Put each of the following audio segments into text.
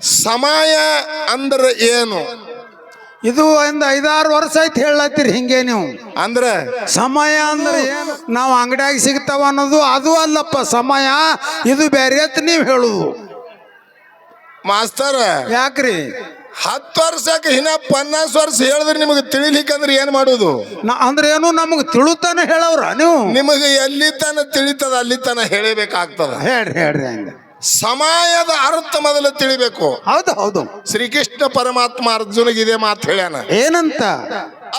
ಸಮಯ ಅಂದ್ರೆ ಏನು? ಇದು ಒಂದು ಐದಾರು ವರ್ಷ ಆಯ್ತು ಹೇಳತ್ತೀರಿ ಹಿಂಗೆ ನೀವು. ಅಂದ್ರೆ? ಸಮಯ ಅಂದ್ರೆ ಏನು? ನಾವು ಅಂಗಡಿಯಾಗ ಸಿಗ್ತಾವ ಅನ್ನೋದು ಅದು ಅಲ್ಲಪ್ಪ ಸಮಯ. ಇದು ಬೇರೆ ಅಂತ ನೀವು ಹೇಳುದು. ಮಾಸ್ತರ ಯಾಕ್ರಿ? ಹತ್ತು ವರ್ಷಕ್ಕೆ ಹಿನ್ನ ಪನ್ನಾಸ್ ವರ್ಷ ಹೇಳಿದ್ರೆ ನಿಮಗೆ ತಿಳಿಲಿಕ್ಕಂದ್ರೆ ಏನ್ ಮಾಡುದು? ಅಂದ್ರೆ ಏನು? ನಮಗೆ ತಿಳುತ್ತಾನೆ ಹೇಳವ್ರ ನೀವು. ನಿಮಗೆ ಎಲ್ಲಿ ತನ ತಿಳಿತದ ಅಲ್ಲಿ ತನ ಹೇಳಬೇಕಾಗ್ತದ. ಹೇಳ್ರಿ ಹೇಳ್ರಿ ಹಂಗ. ಸಮಯದ ಅರ್ಥ ಮೊದಲು ತಿಳಿಬೇಕು. ಹೌದು ಹೌದು. ಶ್ರೀಕೃಷ್ಣ ಪರಮಾತ್ಮ ಅರ್ಜುನಿಗೆ ಇದೇ ಮಾತು ಹೇಳ್ಯಾನ. ಏನಂತ?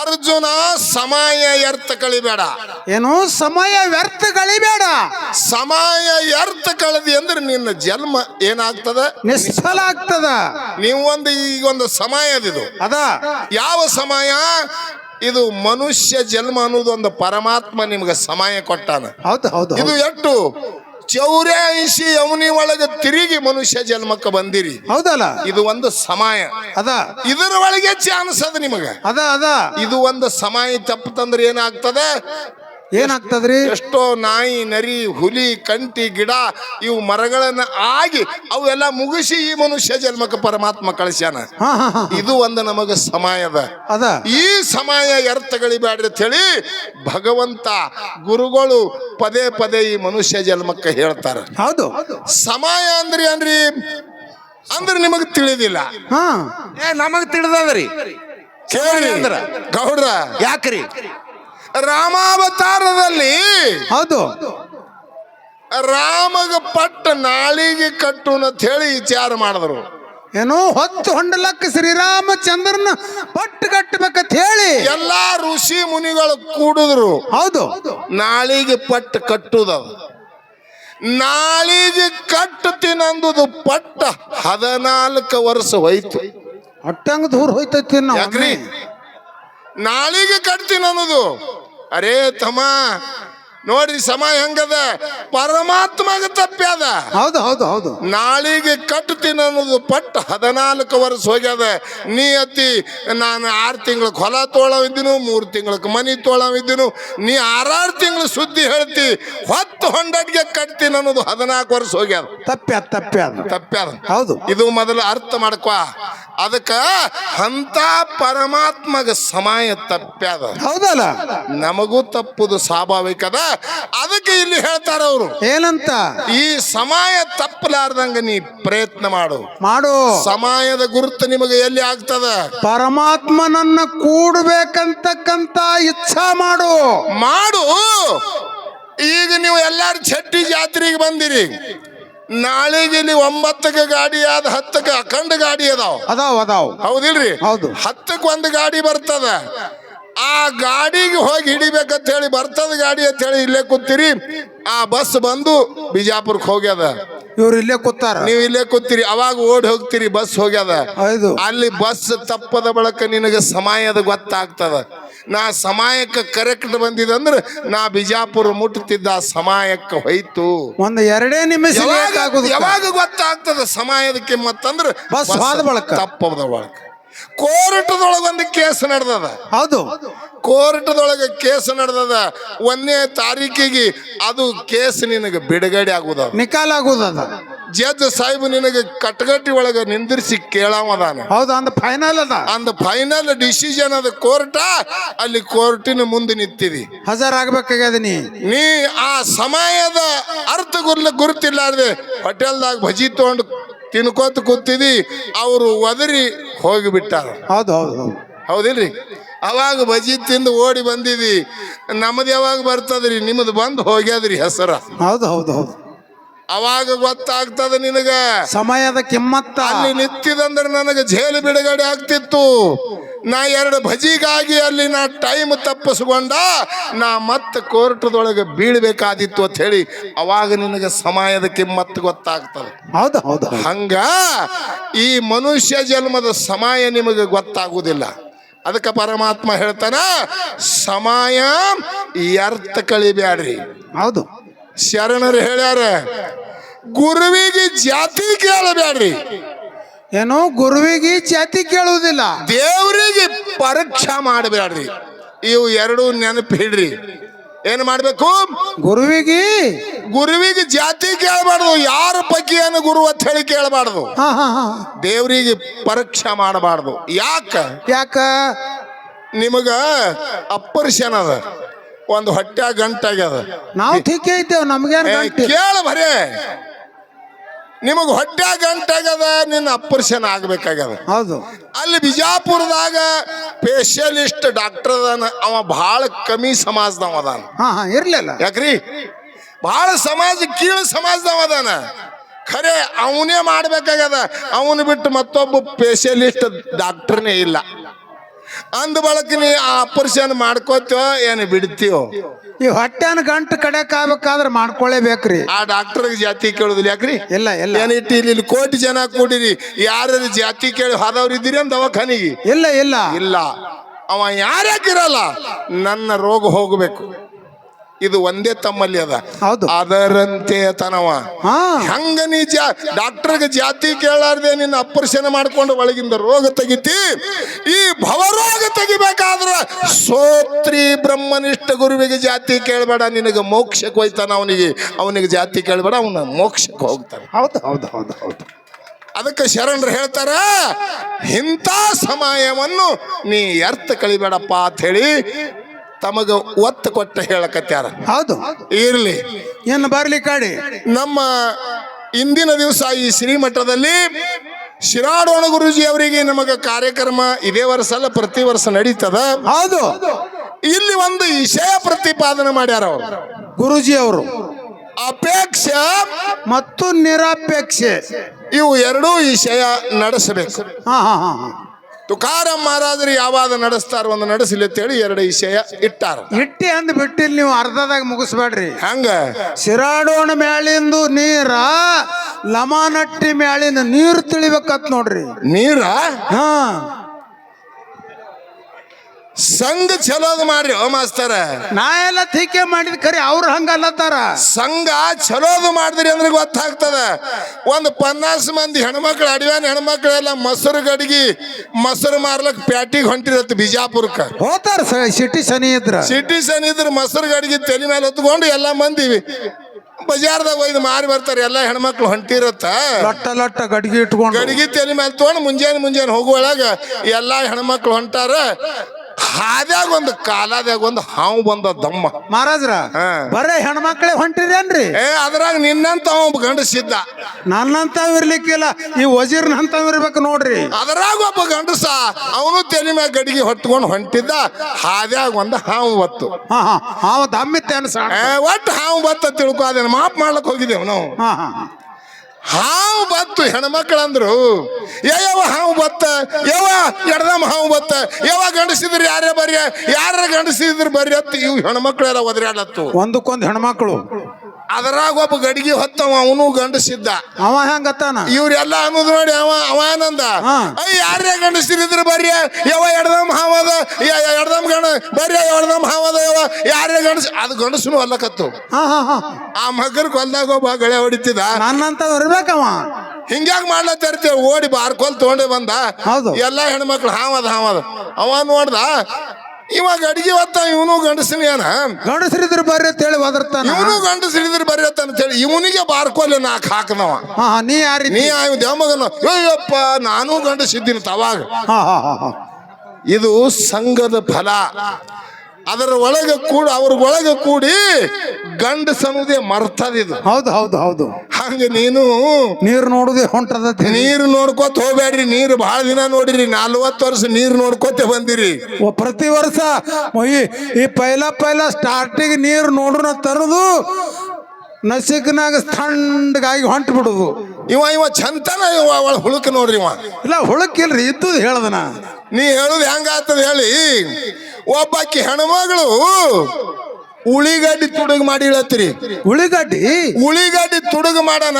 ಅರ್ಜುನ ಸಮಯ ವ್ಯರ್ಥ ಕಳಿಬೇಡ. ಏನು? ಸಮಯ ವ್ಯರ್ಥ ಕಳಿಬೇಡ. ಸಮಯ ವ್ಯರ್ಥ ಕಳೆದಿ ಅಂದ್ರೆ ನಿನ್ನ ಜನ್ಮ ಏನಾಗ್ತದ? ನಿಷ್ಫಲ ಆಗ್ತದ. ನೀವು ಒಂದು ಈಗ ಒಂದು ಸಮಯ ಇದು ಅದ. ಯಾವ ಸಮಯ? ಇದು ಮನುಷ್ಯ ಜನ್ಮ ಅನ್ನೋದು ಒಂದು ಪರಮಾತ್ಮ ನಿಮ್ಗೆ ಸಮಯ ಕೊಟ್ಟಾನ. ಹೌದು ಹೌದು ಇದು ಎಷ್ಟು ಚೌರ್ಯಾಯಿಸಿ ಅವನಿ ಒಳಗೆ ತಿರುಗಿ ಮನುಷ್ಯ ಜನ್ಮಕ್ಕೆ ಬಂದಿರಿ. ಹೌದಲ್ಲ? ಇದು ಒಂದು ಸಮಯ. ಅದ. ಇದರ ಒಳಗೆ ಚಾನ್ಸ್ ಅದ ನಿಮಗೆ. ಅದ ಅದ. ಇದು ಒಂದು ಸಮಯ ತಪ್ಪತಂದ್ರೆ ಏನಾಗ್ತದೆ? ಏನಾಗ್ತದ್ರಿ? ಎಷ್ಟೋ ನಾಯಿ ನರಿ ಹುಲಿ ಕಂಟಿ ಗಿಡ ಇವು ಮರಗಳನ್ನ ಆಗಿ ಅವೆಲ್ಲ ಮುಗಿಸಿ ಈ ಮನುಷ್ಯ ಜನ್ಮಕ್ಕೆ ಪರಮಾತ್ಮ ಕಳಿಸ್ಯಾನ. ಹಾ ಹಾ ಹಾ ಇದು ಒಂದು ನಮಗೆ ಸಮಯದ ಅದ. ಈ ಸಮಯ ವ್ಯರ್ಥಗಳಿಬ್ಯಾಡ್ರಿ ಅಂತ ಹೇಳಿ ಭಗವಂತ ಗುರುಗಳು ಪದೇ ಪದೇ ಈ ಮನುಷ್ಯ ಜನ್ಮಕ್ಕೆ ಹೇಳ್ತಾರ. ಹೌದು. ಸಮಯ ಅಂದ್ರಿ ಅನ್ರಿ ಅಂದ್ರೆ ನಿಮಗೆ ತಿಳಿದಿಲ್ಲ. ಹಾ. ಏ ನಮಗ್ ತಿಳಿದದ್ರಿ. ಕೇಳಿ ಅಂದ್ರ? ಗೌಡ್ರ. ಯಾಕ್ರಿ? ರಾಮಾವತಾರದಲ್ಲಿ ಹೌದು. ರಾಮಗ ಪಟ್ಟ ನಾಳಿಗೆ ಕಟ್ಟು ಅಂತ ಹೇಳಿ ವಿಚಾರ ಮಾಡಿದ್ರು. ಏನೋ ಹೊತ್ತು ಹೊಂಡಲಕ್ಕ ಶ್ರೀರಾಮಚಂದ್ರನ ಪಟ್ಟು ಕಟ್ಟಬೇಕಂತ ಹೇಳಿ. ಎಲ್ಲಾ ಋಷಿ ಮುನಿಗಳು ಕೂಡಿದ್ರು. ಹೌದು. ನಾಳಿಗೆ ಪಟ್ಟು ಕಟ್ಟುದ ನಾಳಿಗೆ ಕಟ್ಟುತ್ತೀನಂದುದು ಪಟ್ಟ ಹದಿನಾಲ್ಕು ವರ್ಷ ಹೋಯ್ತು. ಅಟ್ಟಂಗ ದೂರ ಹೋಯ್ತೈತಿ ನಾವು. ನಾಳಿಗೆ ಕಟ್ತೀನಿ ಅನ್ನೋದು. ಅರೇ ತಮ್ಮ ನೋಡ್ರಿ ಸಮಯ ಹೆಂಗದ? ಪರಮಾತ್ಮಗ ತಪ್ಪ್ಯಾದ. ಹೌದು ಹೌದು ಹೌದು. ನಾಳಿಗೆ ಕಟ್ತೀನಿ ಅನ್ನೋದು ಪಟ್ಟ ಹದಿನಾಲ್ಕು ವರ್ಷ ಹೋಗ್ಯದ. ನೀ ಅತ್ತಿ ನಾನು ಆರು ತಿಂಗಳು ಹೊಲ ತೋಳವಿದ್ದೀನು ಮೂರು ತಿಂಗಳಕ್ಕೆ ಮನಿ ತೋಳವಿದ್ದೀನು ನೀ ಆರಾರು ತಿಂಗಳು ಸುದ್ದಿ ಹೇಳ್ತಿ ಹೊತ್ತು ಹೊಂಡಡ್ಗೆ ಕಟ್ತೀನಿ ಅನ್ನೋದು ಹದಿನಾಲ್ಕು ವರ್ಷ ಹೋಗ್ಯದ. ತಪ್ಪ್ಯಾದ ತಪ್ಪ್ಯಾದ. ತಪ್ಪ್ಯಾದ. ಹೌದು. ಇದು ಮೊದಲು ಅರ್ಥ ಮಾಡ್ಕೊ. ಅದಕ್ಕ ಅಂತ ಪರಮಾತ್ಮಗ ಸಮಯ ತಪ್ಪ್ಯಾದ. ಹೌದಲ್ಲ? ನಮಗೂ ತಪ್ಪುದು ಸ್ವಾಭಾವಿಕದ. ಅದಕ್ಕೆ ಇಲ್ಲಿ ಹೇಳ್ತಾರ ಅವರು. ಏನಂತ? ಈ ಸಮಯ ತಪ್ಪಲಾರ್ದಂಗ ನೀ ಪ್ರಯತ್ನ ಮಾಡು. ಮಾಡು. ಸಮಯದ ಗುರುತು ನಿಮಗೆ ಎಲ್ಲಿ ಆಗ್ತದ? ಪರಮಾತ್ಮನನ್ನ ಕೂಡ್ಬೇಕಂತಕ್ಕಂತ ಇಚ್ಛಾ ಮಾಡು. ಮಾಡು. ಈಗ ನೀವು ಎಲ್ಲಾರು ಛಟ್ಟಿ ಜಾತ್ರೆಗೆ ಬಂದಿರಿ. ನಾಳೆಗೆ ಇಲ್ಲಿ ಒಂಬತ್ತಕ್ಕೆ ಗಾಡಿ ಆದ ಹತ್ತಕ್ಕೆ ಅಖಂಡ ಗಾಡಿ ಅದಾವ. ಅದಾವ ಅದಾವ್. ಹೌದಿಲ್ರಿ? ಹೌದು. ಹತ್ತಕ್ಕೆ ಒಂದು ಗಾಡಿ ಬರ್ತದ. ಆ ಗಾಡಿಗೆ ಹೋಗಿ ಹಿಡಿಬೇಕಂತ ಹೇಳಿ ಬರ್ತದ ಗಾಡಿ ಅಂತ ಹೇಳಿ ಇಲ್ಲೇ ಕೂತೀರಿ. ಆ ಬಸ್ ಬಂದು ಬಿಜಾಪುರಕ್ಕೆ ಹೋಗ್ಯದ. ಇವ್ರು ಇಲ್ಲೇ ಕೂತಾರ. ನೀವು ಇಲ್ಲೇ ಕೂತೀರಿ ಅವಾಗ ಓಡಿ ಹೋಗ್ತೀರಿ ಬಸ್ ಹೋಗ್ಯದ. ಅಲ್ಲಿ ಬಸ್ ತಪ್ಪದ ಬಳಕ ನಿನಗೆ ಸಮಯದ ಗೊತ್ತಾಗ್ತದ. ನಾ ಸಮಯಕ್ಕೆ ಕರೆಕ್ಟ್ ಬಂದಿದಂದ್ರೆ ನಾ ಬಿಜಾಪುರ ಮುಟ್ಟುತ್ತಿದ್ದ ಆ ಸಮಯಕ್ಕೆ ಹೋಯ್ತು. ಒಂದು ಎರಡೇ ನಿಮಿಷ ಯಾವಾಗ ಗೊತ್ತಾಗ್ತದ ಸಮಯದ ಕಿಮ್ಮತ್ತಂದ್ರೆ ಬಸ್ ಹೋದ ಬಳಕ. ತಪ್ಪದ ಬಳಕ. ಕೋರ್ಟದೊಳಗೆ ಒಂದು ಕೇಸ್ ನಡೆದದ. ಹೌದು. ಕೋರ್ಟದೊಳಗೆ ಕೇಸ್ ನಡೆದದ. ಒಂದನೇ ತಾರೀಕಿಗೆ ಅದು ಕೇಸ್ ನಿನಗೆ ಬಿಡುಗಡೆ ಆಗುದ ನಿಕಾಲ ಆಗೋದದ. ಜಡ್ಜ್ ಸಾಹೇಬ್ ನಿನಗೆ ಕಟ್ಗಟ್ಟಿ ಒಳಗೆ ನಿಂದಿರಿಸಿ ಕೇಳಾವದಾನ ಹೌದು ಅಂದ ಫೈನಲ್ ಅದ. ಅಂದ ಫೈನಲ್ ಡಿಸಿಷನ್ ಅದ ಕೋರ್ಟ ಅಲ್ಲಿ ಕೋರ್ಟಿನ ಮುಂದೆ ನಿಂತಿದಿ. ಹಜಾರ್ ಆಗ್ಬೇಕಾಗ್ಯದ ನೀ. ನೀ ಆ ಸಮಯದ ಅರ್ಥ ಗುರ್ಲ ಗುರುತಿಲ್ಲಾರ್ದೆ ಹೋಟೆಲ್ದಾಗ ಭಜಿ ತಗೊಂಡು ತಿನ್ಕೋತ ಕೂತಿದಿ ಅವರು ಒದರಿ ಹೋಗಿಬಿಟ್ಟಾರ. ಹೌದು ಹೌದು ಹೌದು. ಹೌದಿಲ್ರಿ? ಅವಾಗ ಬಜಿ ತಿಂದು ಓಡಿ ಬಂದಿದಿ. ನಮ್ಮದು ಯಾವಾಗ ಬರ್ತದ್ರಿ? ನಿಮ್ದು ಬಂದು ಹೋಗ್ಯಾದ್ರಿ ಹೆಸರ. ಹೌದು ಹೌದು ಹೌದು. ಅವಾಗ ಗೊತ್ತಾಗ್ತದ ನಿನಗ. ಸಮಯದ ಕಿಮ್ಮತ್ತ. ಅಲ್ಲಿ ನಿಂತಿದಂದ್ರೆ ನನಗೆ ಜೇಲು ಬಿಡುಗಡೆ ಆಗ್ತಿತ್ತು. ನಾ ಎರಡು ಭಜಿಗಾಗಿ ಅಲ್ಲಿ ನಾ ಟೈಮ್ ತಪ್ಪಿಸ್ಕೊಂಡ ನಾ ಮತ್ತೆ ಕೋರ್ಟದೊಳಗೆ ಬೀಳ್ಬೇಕಾದಿತ್ತು ಅಂತ ಹೇಳಿ ಅವಾಗ ನಿನಗೆ ಸಮಯದ ಕಿಮ್ಮತ್ತು ಗೊತ್ತಾಗ್ತದೆ. ಹೌದು ಹೌದು. ಹಂಗ ಈ ಮನುಷ್ಯ ಜನ್ಮದ ಸಮಯ ನಿಮಗೆ ಗೊತ್ತಾಗುವುದಿಲ್ಲ. ಅದಕ್ಕೆ ಪರಮಾತ್ಮ ಹೇಳ್ತಾನ ಸಮಯ ಈ ಅರ್ಥ ಕಳಿಬ್ಯಾಡ್ರಿ ಹೌದು. ಶರಣರು ಹೇಳ್ಯಾರ ಗುರುವಿಗೆ ಜಾತಿ ಕೇಳಬೇಡ್ರಿ. ಏನು ಗುರುವಿಗೆ ಜಾತಿ ಕೇಳುವುದಿಲ್ಲ. ದೇವರಿಗೆ ಪರೀಕ್ಷಾ ಮಾಡಬೇಡ್ರಿ. ಇವು ಎರಡು ನೆನಪು ಹಿಡ್ರಿ. ಏನ್ ಮಾಡ್ಬೇಕು? ಗುರುವಿಗೆ? ಗುರುವಿಗೆ ಜಾತಿ ಕೇಳಬಾರ್ದು. ಯಾರ ಪೈಕಿಯನ್ನು ಗುರು ಅಂತ ಹೇಳಿ ಕೇಳಬಾರ್ದು. ದೇವರಿಗೆ ಪರೀಕ್ಷೆ ಮಾಡಬಾರ್ದು. ಯಾಕ? ಯಾಕ? ನಿಮಗ ಅಪರ್ಷನ್ ಅದ. ಒಂದು ಹೊಟ್ಟೆ ಗಂಟಾಗ್ಯದ ನಾವು ತಿಕ್ಕಿ ಇದ್ದೇವೆ ನಮ್ಗೇನು ಗಂಟಿ ಕೇಳ ಬರೇ. ನಿಮಗ ಹೊಟ್ಟೆ ಗಂಟಾಗ್ಯದ ನಿನ್ನ ಅಪ್ಪರ್ಷನ್ ಆಗ್ಬೇಕಾಗ್ಯದ. ಹೌದು. ಅಲ್ಲಿ ಬಿಜಾಪುರದಾಗ ಸ್ಪೆಷಲಿಸ್ಟ್ ಡಾಕ್ಟರ್ ಅದಾನ ಅವ ಬಹಳ ಕಮ್ಮಿ ಸಮಾಜದವ ಅದಾನ. ಹಾ ಹಾ ಇರ್ಲಿಲ್ಲ. ಯಾಕ್ರಿ? ಬಹಳ ಸಮಾಜ ಕೀಳು ಸಮಾಜದವ ಅದಾನ. ಖರೆ ಅವನೇ ಮಾಡ್ಬೇಕಾಗ್ಯದ. ಅವನು ಬಿಟ್ಟು ಮತ್ತೊಬ್ಬ ಸ್ಪೆಷಲಿಸ್ಟ್ ಡಾಕ್ಟರ್ನೇ ಇಲ್ಲ. ಅಂದ ಬಳಕ ನೀ ಆ ಆಪರೇಷನ್ ಮಾಡ್ಕೋತೀವೋ ಏನು ಬಿಡ್ತೀವೋ ಈ ಹೊಟ್ಟೆನ ಗಂಟು ಕಡೆಕ್ ಆಗ್ಬೇಕಾದ್ರೆ ಮಾಡ್ಕೊಳ್ಳೇಬೇಕ್ರಿ ಆ ಡಾಕ್ಟರ್ ಜಾತಿ ಕೇಳುದಿಲ್ಲ ಯಾಕ್ರಿ? ಇಲ್ಲ ಇಲ್ಲ. ಏನಿಟ್ಟು ಇಲ್ಲಿ ಇಲ್ಲಿ ಕೋಟಿ ಜನ ಕೂಡಿರಿ. ಯಾರು ಜಾತಿ ಕೇಳಿ ಹೋದವ್ರು ಇದ್ದೀರಿ ಅಂತ ದವಾಖಾನಿಗೆ ಇಲ್ಲ ಇಲ್ಲ. ಇಲ್ಲ. ಅವ ಯಾರ್ಯಾಕಿರಲ್ಲ ನನ್ನ ರೋಗ ಹೋಗಬೇಕು. ಇದು ಒಂದೇ ತಮ್ಮಲ್ಲಿ ಅದ. ಹೌದು. ಅದರಂತೆ ತನವ. ಹಾ. ಹಂಗ ನೀ ಜಾ ಡಾಕ್ಟರ್ಗೆ ಜಾತಿ ಕೇಳಾರ್ದೆ ನಿನ್ನ ಅಪರ್ಷನ್ ಮಾಡ್ಕೊಂಡು ಒಳಗಿಂದ ರೋಗ ತೆಗಿತಿ ಈ ಭವರೋಗ ತೆಗಿಬೇಕಾದ್ರ ಸೋತ್ರಿ ಬ್ರಹ್ಮನಿಷ್ಠ ಗುರುವಿಗೆ ಜಾತಿ ಕೇಳಬೇಡ ನಿನಗೆ ಮೋಕ್ಷಕ್ಕೆ ಹೋಯ್ತಾನ ಅವನಿಗೆ. ಅವನಿಗೆ ಜಾತಿ ಕೇಳಬೇಡ ಅವನ ಮೋಕ್ಷಕ್ಕೆ ಹೋಗ್ತಾನೆ. ಹೌದು. ಹೌದು ಹೌದು ಹೌದು. ಅದಕ್ಕೆ ಶರಣರು ಹೇಳ್ತಾರ ಇಂಥ ಸಮಯವನ್ನು ನೀ ಅರ್ಥ ಕಳಿಬೇಡಪ್ಪ ಅಂತ ಹೇಳಿ ತಮಗ ಒತ್ತು ಕೊಟ್ಟ ಹೇಳಕತ್ಯಾರ ಹೌದು. ಇರ್ಲಿ. ಏನು ಬರ್ಲಿ ಕಾಡಿ? ನಮ್ಮ ಇಂದಿನ ದಿವಸ ಈ ಶ್ರೀಮಠದಲ್ಲಿ ಶಿರಾಡೋಣ ಗುರುಜಿ ಅವರಿಗೆ ನಮಗ ಕಾರ್ಯಕ್ರಮ ಇದೇ ವರ್ಷ ಅಲ್ಲ ಪ್ರತಿ ವರ್ಷ ನಡೀತದ. ಹೌದು. ಇಲ್ಲಿ ಒಂದು ವಿಷಯ ಪ್ರತಿಪಾದನೆ ಮಾಡ್ಯಾರ ಅವರು. ಗುರುಜಿ ಅವರು. ಅಪೇಕ್ಷೆ ಮತ್ತು ನಿರಾಪೇಕ್ಷೆ. ಇವು ಎರಡೂ ವಿಷಯ ನಡೆಸಬೇಕು. ಹಾ ಹಾ ಹಾ. ಹಾ ತುಕಾರಾಮ್ ಮಹಾರಾಜರು ಯಾವಾಗ ನಡೆಸ್ತಾರ ಒಂದು ನಡೆಸಲಿ ಅಂತೇಳಿ ಎರಡು ವಿಷಯ ಇಟ್ಟಾರ. ಇಟ್ಟಿ ಅಂದ್ ಬಿಟ್ಟಿ ನೀವು ಅರ್ಧದಾಗ ಮುಗಿಸ್ಬೇಡ್ರಿ. ಹಂಗ? ಶಿರಾಡೋಣ ಮ್ಯಾಲಿಂದು ನೀರ ಲಮಾನಟ್ಟಿ ಮ್ಯಾಲಿಂದ ನೀರು ತಿಳಿಬೇಕತ್ ನೋಡ್ರಿ. ನೀರ? ಹಾ. ಸಂಘ ಚಲೋದ್ ಮಾಡ್ರಿ ಓ ಮಾಸ್ತರ. ನಾ ಎಲ್ಲ ಟೀಕೆ ಮಾಡಿದ್ ಖರಿ ಅವ್ರು ಹಂಗಲ್ಲತ್ತಾರ ಸಂಘ ಚಲೋದು ಮಾಡಿದ್ರಿ ಅಂದ್ರೆ ಗೊತ್ತಾಗ್ತದ. ಒಂದು ಪನ್ನಾಸ್ ಮಂದಿ ಹೆಣ್ಮಕ್ಳು ಅಡಿವಾನ ಹೆಣ್ಮಕ್ಳೆಲ್ಲ ಮೊಸರು ಗಡಿಗಿ ಮೊಸರು ಮಾರ್ಲಕ್ ಪ್ಯಾಟಿಗೆ ಹೊಂಟಿರತ್ತೆ ಬಿಜಾಪುರಕ್ಕೆ. ಹೋತಾರ ಸಿಟಿ ಶನಿ ಇದ್ರ? ಸಿಟಿ ಶನಿ ಇದ್ರ ಮೊಸರು ಗಡಿಗೆ ತಲೆ ಮೇಲೆ ಹೊತ್ಕೊಂಡು ಎಲ್ಲ ಮಂದಿ ಬಜಾರ್ದಾಗ ಒಯ್ದು ಮಾರಿ ಬರ್ತಾರೆ ಎಲ್ಲ ಹೆಣ್ಮಕ್ಳು ಹೊಂಟಿರತ್ತ. ಲಟ್ಟ ಲಟ್ಟ ಗಡಿಗೆ ಇಟ್ಕೊಂಡು. ಗಡಿಗೆ ತಲೆ ಮೇಲೆ ತಗೊಂಡು ಮುಂಜಾನೆ ಮುಂಜಾನೆ ಹೋಗುವೊಳಗ ಎಲ್ಲ ಹೆಣ್ಮಕ್ಳು ಹೊಂಟಾರ ಹಾದ್ಯಾಗ ಒಂದು ಕಾಲಾದ್ಯಾಗ ಒಂದು ಹಾವು ಬಂದ ದಮ್ಮ. ಮಹಾರಾಜ್ರ ಹಾ. ಬರೇ ಹೆಣ್ಮಕ್ಳೇ ಹೊಂಟಿರೇನ್ರಿ ಏ ಅದ್ರಾಗ ನಿನ್ನಂತ ಅವ ಗಂಡಸಿದ್ದ. ನನ್ನಂತ ಇರ್ಲಿಕ್ಕಿಲ್ಲ ಈ ವಜೀರ್ನಂತಾವ್ ಇರ್ಬೇಕು ನೋಡ್ರಿ. ಅದ್ರಾಗ ಒಬ್ಬ ಗಂಡಸ ಅವನು ತಲೆ ಮ್ಯಾಗ ಗಡಿಗೆ ಹೊತ್ಕೊಂಡು ಹೊಂಟಿದ್ದ ಹಾದ್ಯಾಗ ಒಂದು ಹಾವು ಬತ್ತು ಹಾ ಹಾ ಅವ ದಮ್ಮಿತ್ತೆ ಅನ್ಸ ಏ ಒಟ್ಟು ಹಾವು ಬತ್ತ ತಿಳ್ಕೊ ಅದನ್ನ ಮಾಪ್ ಮಾಡ್ಲಕ್ ಹೋಗಿದ್ದೇವು ನಾವು. ಹಾ ಹಾ. ಹಾವು ಬತ್ತು ಹೆಣ್ಮಕ್ಳಂದ್ರು. ಯಾವ ಹಾವು ಬತ್ತ? ಯಾವ ಎಡ್ದಮ್ಮ ಹಾವು ಬತ್ತ? ಯಾವ ಗಂಡಸಿದ್ರು ಯಾರೇ ಬರ್ಯ? ಯಾರ ಗಂಡಸಿದ್ರು ಬರ್ರಿ ಅತ್ತ ಇವು ಹೆಣ್ಮಕ್ಳೆಲ್ಲ ಒದರಾಡತ್ತು ಒಂದಕ್ಕೊಂದು ಹೆಣ್ಮಕ್ಳು. ಅದ್ರಾಗ ಒಬ್ಬ ಗಡಿಗೆ ಹೊತ್ತವ ಅವನು ಗಂಡಸಿದ್ದ. ಅವ ಹೆಂಗತ್ತಾನ? ಇವ್ರೆಲ್ಲ ಅನ್ನೋದು ನೋಡಿ ಅವ ಅವ ಏನಂದ? ಹಾ. ಅಯ್ಯ ಯಾರೇ ಗಂಡಸಿರಿದ್ರು ಬರ್ರಿ ಯಾವ ಎಡದಮ್ ಹಾವದ ಎಡದಮ್ ಗಂಡ ಬರ್ರಿ ಎಡದಮ್ ಹಾವದ ಯಾವ ಯಾರೇ ಗಂಡಸ ಅದು ಗಂಡಸನು ಅಲ್ಲಕತ್ತು. ಆ ಮಗ್ರ ಕೊಲ್ದಾಗ ಒಬ್ಬ ಗಳೆ ಹೊಡಿತಿದ್ದ. ನನ್ನಂತ ಇರ್ಬೇಕವ ಹಿಂಗ್ಯಾಗ ಮಾಡ್ಲತ್ತಿರ್ತೇವೆ ಓಡಿ ಬಾರ್ಕೋಲ್ ತಗೊಂಡೆ ಬಂದ. ಹೌದು. ಎಲ್ಲಾ ಹೆಣ್ಮಕ್ಳು ಹಾವದ ಹಾವದ. ಅವ ನೋಡ್ದ ಇವಾಗ ಅಡಿಗೆ ಹೊತ್ತ ಇವನು ಗಂಡಸಿನ ಏನ ಗಂಡಸರಿದ್ರು ಬರ್ರಿ ಅಂತ ಹೇಳಿ ಒದರ್ತಾನ. ಇವನು ಗಂಡಸ ಬರ್ರಿ ಅಂತ ಹೇಳಿ ಇವನಿಗೆ ಬಾರ್ಕೋಲೆ ನಾಲ್ಕು ಹಾಕನವ. ಹಾ ಹಾ ನೀ ಯಾರಿ ನೀ ಆ ದೇವಮಗನ? ಅಯ್ಯಪ್ಪ ನಾನು ಗಂಡಸಿದ್ದೀನಿ ತವಾಗ. ಇದು ಸಂಘದ ಫಲ. ಅದರ ಒಳಗೆ ಕೂಡ ಅವ್ರ ಒಳಗೆ ಕೂಡಿ ಗಂಡಸನ್ನುವುದೇ ಮರ್ತದಿದು ಹೌದು ಹೌದು ಹೌದು. ಹಂಗ ನೀನು ನೀರು ನೋಡುದೇ ಹೊಂಟದ ನೀರು ನೋಡ್ಕೋತ ಹೋಗ್ಬೇಡ್ರಿ ನೀರು ಬಹಳ ದಿನ ನೋಡಿರಿ ನಲ್ವತ್ತು ವರ್ಷ ನೀರು ನೋಡ್ಕೋತ ಬಂದಿರಿ. ಪ್ರತಿ ವರ್ಷ ಈ ಈ ಪೈಲ ಪೈಲ ಸ್ಟಾರ್ಟಿಂಗ್ ನೀರು ನೋಡ್ರ ತರದು ನಸಿಕ್ನಾಗ ತಣ್ಣಗಾಗಿ ಹೊಂಟು ಬಿಡುದು. ಇವ ಇವ ಚಂತನ ಇವ ಅವಳ ಹುಳುಕ್ ನೋಡ್ರಿ ಇವ. ಇಲ್ಲ ಹುಳಕ್ಕಿಲ್ರಿ ಇದ್ದು ಹೇಳದನ. ನೀ ಹೇಳುದು ಹೆಂಗಾಗ್ತದ ಹೇಳಿ ಒಬ್ಬಾಕಿ ಹೆಣ್ಮಗಳು ಉಳಿಗಡ್ಡಿ ತುಡುಗ್ ಮಾಡಿ ಹೇಳತ್ತೀರಿ ಉಳಿಗಡ್ಡಿ? ಉಳಿಗಡ್ಡಿ ತುಡುಗ್ ಮಾಡನ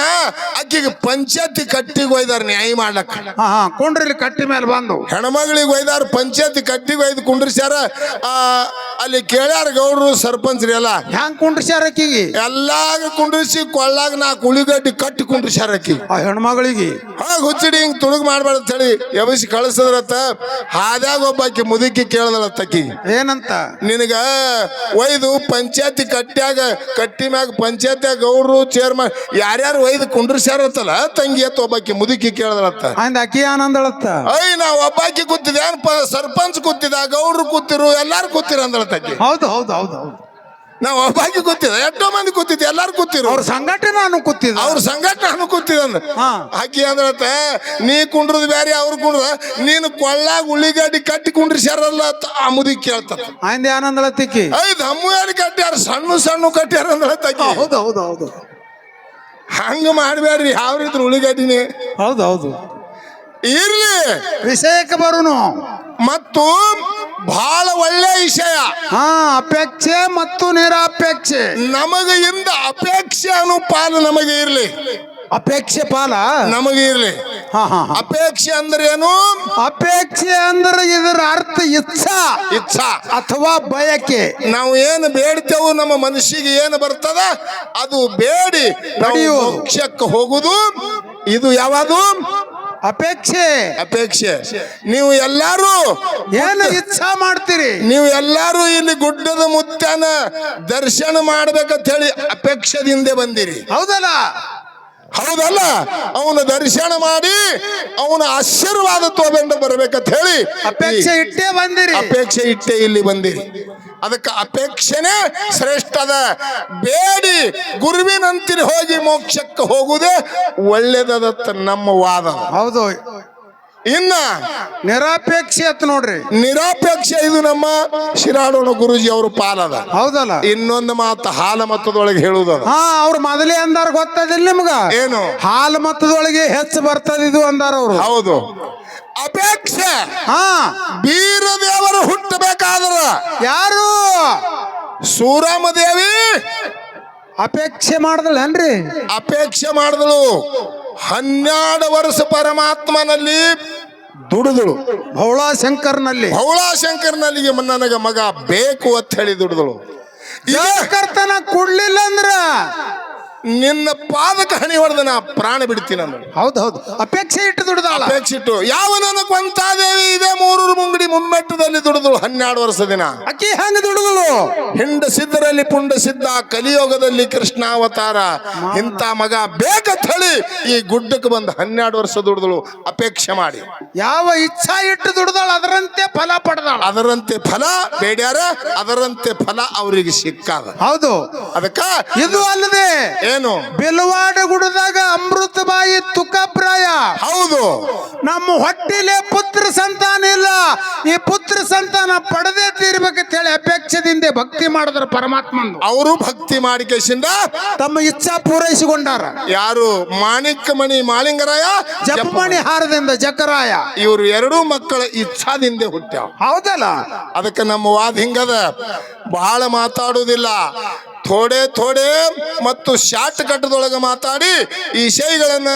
ಆಕಿಗೆ ಪಂಚಾಯತಿ ಕಟ್ಟಿಗೆ ಒಯ್ದಾರ ನ್ಯಾಯ ಮಾಡ್ಲಕ್ಕ. ಹಾ ಕೊಂಡ್ರಿಲಿ ಕಟ್ಟಿ ಮೇಲೆ ಬಂದು. ಹೆಣ್ಮಗಳಿಗೆ ಒಯ್ದಾರ ಪಂಚಾಯತಿ ಕಟ್ಟಿಗೆ ಒಯ್ದು ಕುಂಡ್ರಿಸ್ಯಾರ. ಆ, ಅಲ್ಲಿ ಕೇಳ್ಯಾರ ಗೌಡ್ರು ಸರ್ಪಂಚ್ರಿ ಎಲ್ಲ. ಹೆಂಗ್ ಕುಂಡ್ರಿಸ್ಯಾರ ಆಕಿಗೆ? ಎಲ್ಲಾಗ ಕುಂಡ್ರಿಸಿ ಕೊಳ್ಳಾಗ ನಾಲ್ಕು ಉಳಿಗಡ್ಡಿ ಕಟ್ಟಿ ಕುಂಡ್ರಿಸ್ಯಾರ ಆಕಿ. ಆ ಹೆಣ್ಮಗಳಿಗೆ? ಹಾ ಹುಚ್ಚಿಡಿ ಹಿಂಗ್ ತುಡುಗ್ ಮಾಡ್ಬಾರ್ದು ಹೇಳಿ ಎಬಸಿ ಕಳಿಸದ್ರತ್ತ. ಹಾದ್ಯಾಗ ಒಬ್ಬ ಆಕಿ ಮುದುಕಿ ಕೇಳದಳತ್ತ ಆಕಿ. ಏನಂತ? ನಿನಗ ಒಯ್ದು ಪಂಚಾಯತಿ ಕಟ್ಟ್ಯಾಗ ಕಟ್ಟಿ ಮ್ಯಾಗ ಪಂಚಾಯತ್ಯಾಗ ಗೌಡ್ರು ಚೇರ್ಮನ್ ಯಾರ್ಯಾರು ಒಯ್ದು ಕುಂಡ್ರಿಸ್ಯಾರತ್ತಲ್ಲ ತಂಗಿ ಅತ್ತ ಒಬ್ಬಾಕಿ ಮುದುಕಿ ಕೇಳದಳತ್ತ. ಅಂದ ಅಕ್ಕಿ ಆನಂದಳತ್ತ ಐ ನಾ ಒಬ್ಬಾಕಿ ಕೂತಿದ್ದೆ ಸರ್ಪಂಚ್ ಕೂತಿದ ಗೌಡ್ರು ಕೂತಿರು ಎಲ್ಲಾರು ಕೂತಿರ ಅಂದಳತ್ತ ಹೌದು ಹೌದು ಹೌದು ಹೌದು. ನಾ ಅವಾಗಿ ಕೂತಿದ್ದ ಎಷ್ಟೋ ಮಂದಿ ಕೂತಿದ್ದೆ ಎಲ್ಲಾರು ಗೊತ್ತಿರೋ ಅವ್ರ ಸಂಘಟನೆ ನಾನು ಕೂತಿದ್ದ. ಅವ್ರ ಸಂಘಟನೆ ನಾನು ಕೂತಿದಂದ ಹಾ. ಆಕಿ ಅಂದ್ರತ ನೀ ಕುಂಡ್ರದ್ ಬ್ಯಾರೆ ಅವ್ರು ಕುಂಡ್ರ ನೀನು ಕೊಳ್ಳಾಗ ಉಳ್ಳಿಗಡ್ಡಿ ಕಟ್ಟಿ ಕುಂಡ್ರಿಸ್ಯಾರಲ್ಲ ಅಂತ ಆ ಮುದುಕಿ ಕೇಳ್ತತ ಅಂದ ಐದು ಐದ್ ಹಮ್ಮು ಯಾರು ಕಟ್ಟ್ಯಾರ ಸಣ್ಣ ಸಣ್ಣ ಕಟ್ಟ್ಯಾರ ಅಂದ್ರ ತಗಿ ಹೌದು ಹೌದು ಹೌದು. ಹಂಗ ಮಾಡ್ಬೇಡ್ರಿ ಯಾವ ರೀತಿ ಉಳ್ಳಿಗಡ್ಡಿನೇ. ಹೌದು ಹೌದು. ಇರ್ಲಿ. ವಿಷಯಕ್ಕೆ ಬರುನು. ಮತ್ತು ಬಹಳ ಒಳ್ಳೆ ವಿಷಯ. ಹಾ ಅಪೇಕ್ಷೆ ಮತ್ತು ನಿರಾಪೇಕ್ಷೆ. ನಮಗೆ ಇಂದ ಅಪೇಕ್ಷೆ ಅನುಪಾಲ ಪಾಲು ನಮಗೆ ಇರ್ಲಿ. ಅಪೇಕ್ಷೆ ಪಾಲ? ನಮಗೆ ಇರ್ಲಿ. ಹಾ ಹಾ. ಅಪೇಕ್ಷೆ ಅಂದ್ರೆ ಏನು? ಅಪೇಕ್ಷೆ ಅಂದ್ರೆ ಇದರ ಅರ್ಥ ಇಚ್ಛಾ. ಇಚ್ಛಾ. ಅಥವಾ ಬಯಕೆ. ನಾವು ಏನು ಬೇಡ್ತೇವೋ ನಮ್ಮ ಮನಸ್ಸಿಗೆ ಏನು ಬರ್ತದ ಅದು ಬೇಡಿ. ಪಡೆಯುವ. ಮೋಕ್ಷಕ್ಕೆ ಹೋಗುದು. ಇದು ಯಾವುದು? ಅಪೇಕ್ಷೆ. ಅಪೇಕ್ಷೆ. ನೀವು ಎಲ್ಲರೂ ಏನು ಇಚ್ಛಾ ಮಾಡ್ತೀರಿ? ನೀವು ಎಲ್ಲರೂ ಇಲ್ಲಿ ಗುಡ್ಡದ ಮುತ್ತನ ದರ್ಶನ ಮಾಡ್ಬೇಕಂತ ಹೇಳಿ ಅಪೇಕ್ಷದಿಂದ ಬಂದಿರಿ. ಹೌದಲ್ಲ? ಹೌದಲ್ಲ? ಅವನ ದರ್ಶನ ಮಾಡಿ ಅವನ ಆಶೀರ್ವಾದ ತಗೊಂಡು ಬರ್ಬೇಕಂತ ಹೇಳಿ ಅಪೇಕ್ಷೆ ಇಟ್ಟೇ ಬಂದಿರಿ. ಅಪೇಕ್ಷೆ ಇಟ್ಟೆ ಇಲ್ಲಿ ಬಂದಿರಿ. ಅದಕ್ಕೆ ಅಪೇಕ್ಷೆನೇ ಶ್ರೇಷ್ಠದ. ಬೇಡಿ ಗುರುವಿನಂತಿರಿ ಹೋಗಿ ಮೋಕ್ಷಕ್ಕೆ ಹೋಗುವುದೇ ಒಳ್ಳೇದದತ್ತ ನಮ್ಮ ವಾದ ಹೌದು. ಇನ್ನ ನಿರಾಪೇಕ್ಷೆ ಅತ್ ನೋಡ್ರಿ. ನಿರಾಪೇಕ್ಷೆ ಇದು ನಮ್ಮ ಶಿರಾಡೋಣ ಗುರುಜಿ ಅವರು ಪಾಲದ. ಹೌದಲ್ಲ? ಇನ್ನೊಂದು ಮಾತು ಹಾಲ ಮತದೊಳಗೆ ಹೇಳುದ ಹಾ ಅವ್ರು ಮೊದಲೇ ಅಂದಾರ ಗೊತ್ತದಿಲ್ಲ ನಿಮ್ಗ? ಏನು? ಹಾಲ ಮತದೊಳಗೆ ಹೆಚ್ಚು ಬರ್ತದ ಇದು ಅಂದಾರ ಅವ್ರು. ಹೌದು. ಅಪೇಕ್ಷೆ? ಹಾ. ಬೀರದೇವರು ಹುಟ್ಟಬೇಕಾದ್ರ. ಯಾರು? ಸೂರಮದೇವಿ ಅಪೇಕ್ಷೆ ಮಾಡ್ದಳೇನ್ರಿ ಅಪೇಕ್ಷೆ ಮಾಡಿದಳು. ಹನ್ನೆರಡು ವರ್ಷ ಪರಮಾತ್ಮನಲ್ಲಿ ದುಡಿದಳು. ಭೋಳಾಶಂಕರ್ನಲ್ಲಿ. ಭೌಳಾಶಂಕರ್ನಲ್ಲಿಗೆ ನನಗ ಮಗ ಬೇಕು ಅಂತ ಹೇಳಿ ದುಡಿದಳು. ಕರ್ತನ ಕೊಡ್ಲಿಲ್ಲ ಅಂದ್ರ ನಿನ್ನ ಪಾದಕ ಹಣಿ ಹೊಡೆದ ನಾ ಪ್ರಾಣ ಬಿಡ್ತೀನಿ ನಾನು ಹೌದು ಹೌದು. ಅಪೇಕ್ಷೆ ಇಟ್ಟು ದುಡ್ದಾಳ. ಅಪೇಕ್ಷಿಟ್ಟು ಯಾವ ನನ್ನ ಕೊಂತಾದೇವಿ ಇದೆ ಮೂರೂರು ಮುಂಗಡಿ ಮುಮ್ಮೆಟ್ಟದಲ್ಲಿ ದುಡಿದಳು ಹನ್ನೆರಡು ವರ್ಷ ದಿನ. ಅಕ್ಕಿ ಹೆಂಗ ದುಡಿದಳು? ಹಿಂಡ ಸಿದ್ಧರಲ್ಲಿ ಪುಂಡ ಸಿದ್ಧ ಕಲಿಯೋಗದಲ್ಲಿ ಕೃಷ್ಣಾವತಾರ. ಇಂಥ ಮಗ ಬೇಗ ಥಳಿ ಈ ಗುಡ್ಡಕ್ಕೆ ಬಂದು ಹನ್ನೆರಡು ವರ್ಷ ದುಡಿದಳು. ಅಪೇಕ್ಷೆ ಮಾಡಿ. ಯಾವ ಇಚ್ಛಾ ಇಟ್ಟು ದುಡಿದಾಳ ಅದರಂತೆ ಫಲ ಪಡೆದಾಳ. ಅದರಂತೆ ಫಲ ಬೇಡ್ಯಾರ ಅದರಂತೆ ಫಲ ಅವರಿಗೆ ಸಿಕ್ಕಾದ ಹೌದು. ಅದಕ್ಕ ಇದು ಅಲ್ಲದೆ ಏನು? ಬಿಲ್ವಾಡ ಗುಡದಾಗ ಅಮೃತ ಬಾಯಿ ತುಕಪ್ರಾಯ ಹೌದು. ನಮ್ಮ ಹೊಟ್ಟಿಲೆ ಪುತ್ರ ಸಂತಾನ ಇಲ್ಲ. ಈ ಪುತ್ರ ಸಂತಾನ ಪಡೆದೇ ತೀರ್ಬೇಕಂತ ಹೇಳಿ ಅಪೇಕ್ಷದಿಂದ ಭಕ್ತಿ ಮಾಡಿದ್ರ ಪರಮಾತ್ಮ ಅವರು ಭಕ್ತಿ ಮಾಡಿಕೇಶಿಂದ ತಮ್ಮ ಇಚ್ಛಾ ಪೂರೈಸಿಕೊಂಡಾರ. ಯಾರು? ಮಾಣಿಕ್ಯ ಮಣಿ ಮಾಲಿಂಗರಾಯ ಜಪಮಣಿ ಹಾರದಿಂದ ಜಕರಾಯ. ಇವರು ಎರಡೂ ಮಕ್ಕಳ ಇಚ್ಛಾದಿಂದ ಹುಟ್ಟ್ಯಾವ. ಹೌದಲ್ಲ? ಅದಕ್ಕೆ ನಮ್ಮ ವಾದ ಹಿಂಗದ. ಬಹಳ ಮಾತಾಡುವುದಿಲ್ಲ ಥೋಡೆ ಥೋಡೆ ಮತ್ತು ಶಾರ್ಟ್ ಕಟ್ಟದೊಳಗೆ ಮಾತಾಡಿ ಈ ಶೈಗಳನ್ನ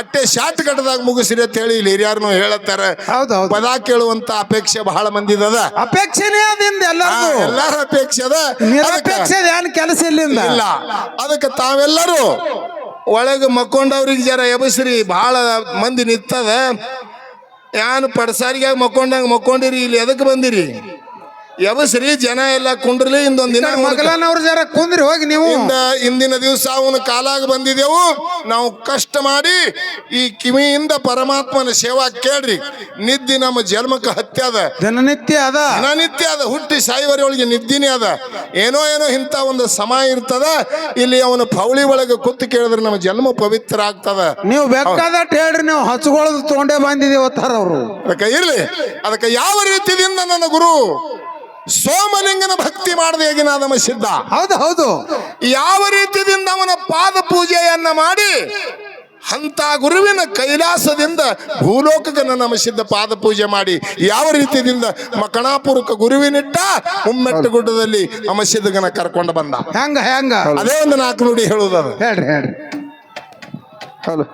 ಅಟ್ಟೆ ಶಾರ್ಟ್ ಕಟ್ಟದಾಗ ಮುಗಿಸಿರಿ ಅಂತ ಹೇಳಿ ಇಲ್ಲಿ ಹಿರಿಯಾರನು ಹೇಳತ್ತಾರೆ. ಹೌದು ಹೌದು. ಪದ ಕೇಳುವಂತ ಅಪೇಕ್ಷೆ ಬಹಳ ಮಂದಿದದ ಅಪೇಕ್ಷೆನೇ ಅದಿಂದ ಎಲ್ಲರೂ ಎಲ್ಲರ ಅಪೇಕ್ಷೆ ಅದ. ಅಪೇಕ್ಷೆ ನಿರಪೇಕ್ಷೆ ಏನ್ ಕೆಲಸ ಇಲ್ಲಿಂದ? ಇಲ್ಲ. ಅದಕ್ಕೆ ತಾವೆಲ್ಲರೂ ಒಳಗೆ ಮಕ್ಕೊಂಡವ್ರಿಗೆ ಜರ ಎಬಸ್ರಿ ಬಹಳ ಮಂದಿ ನಿತ್ತದ ಯಾನು ಪಡ್ಸಾರಿಗೆ ಮಕ್ಕೊಂಡಂಗೆ ಮಕ್ಕೊಂಡಿರಿ ಇಲ್ಲಿ ಎದಕ್ಕೆ ಬಂದಿರಿ? ಎಬಸ್ರಿ ಜನ ಎಲ್ಲ ಕುಂಡ್ರಲಿ ಇಂದೊಂದ್ ದಿನ ಮಗಲನವ್ರ ಜರ ಕುಂದ್ರಿ ಹೋಗಿ ನೀವು. ಇಂದ ಇಂದಿನ ದಿವಸ ಅವನ ಕಾಲಾಗ ಬಂದಿದೆವು ನಾವು ಕಷ್ಟ ಮಾಡಿ ಈ ಕಿವಿಯಿಂದ ಪರಮಾತ್ಮನ ಸೇವಾ ಕೇಳ್ರಿ. ನಿದ್ದಿ ನಮ್ಮ ಜನ್ಮಕ್ಕೆ ಅದ. ದಿನನಿತ್ಯ ಅದ. ದಿನನಿತ್ಯ ಅದ. ಹುಟ್ಟಿ ಸಾಯುವರಿ ಒಳಗೆ ನಿದ್ದಿನೇ ಅದ. ಏನೋ ಏನೋ ಇಂಥ ಒಂದು ಸಮಯ ಇರ್ತದ. ಇಲ್ಲಿ ಅವನ ಪೌಳಿ ಒಳಗೆ ಕೂತು ಕೇಳಿದ್ರೆ ನಮ್ಮ ಜನ್ಮ ಪವಿತ್ರ ಆಗ್ತದ. ನೀವು ಬೇಕಾದಟ್ ಹೇಳ್ರಿ ನೀವು ಹಚ್ಕೊಳ್ಳೋದು ತೊಗೊಂಡೇ ಬಂದಿದ್ದೀವಿ ಅವರು. ಅದಕ್ಕೆ ಇರ್ಲಿ. ಅದಕ್ಕೆ ಯಾವ ರೀತಿಯಿಂದ ನನ್ನ ಗುರು? ಸೋಮಲಿಂಗನ ಭಕ್ತಿ ಮಾಡದೆ ಹೇಗಿನಾದಮ ಸಿದ್ಧ? ಹೌದು ಹೌದು. ಯಾವ ರೀತಿಯಿಂದ ಅವನ ಪಾದ ಪೂಜೆಯನ್ನ ಮಾಡಿ ಅಂತ ಗುರುವಿನ ಕೈಲಾಸದಿಂದ ಭೂಲೋಕಕ್ಕೆ ನನ್ನ ಸಿದ್ಧ ಪಾದ ಪೂಜೆ ಮಾಡಿ ಯಾವ ರೀತಿಯಿಂದ ಮಕಣಾಪುರಕ್ಕೆ ಗುರುವಿನಿಟ್ಟ ಮುಮ್ಮೆಟ್ಟು ಗುಡ್ಡದಲ್ಲಿ ಅಮಸಿದ್ದಗನ ಕರ್ಕೊಂಡು ಬಂದ? ಹೆಂಗ ಹೆಂಗ? ಅದೇ ಒಂದು ನಾಲ್ಕು ನುಡಿ ಹೇಳುವುದದು ಹೇಳ್ರಿ ಹೇಳ್ರಿ. ಹಲೋ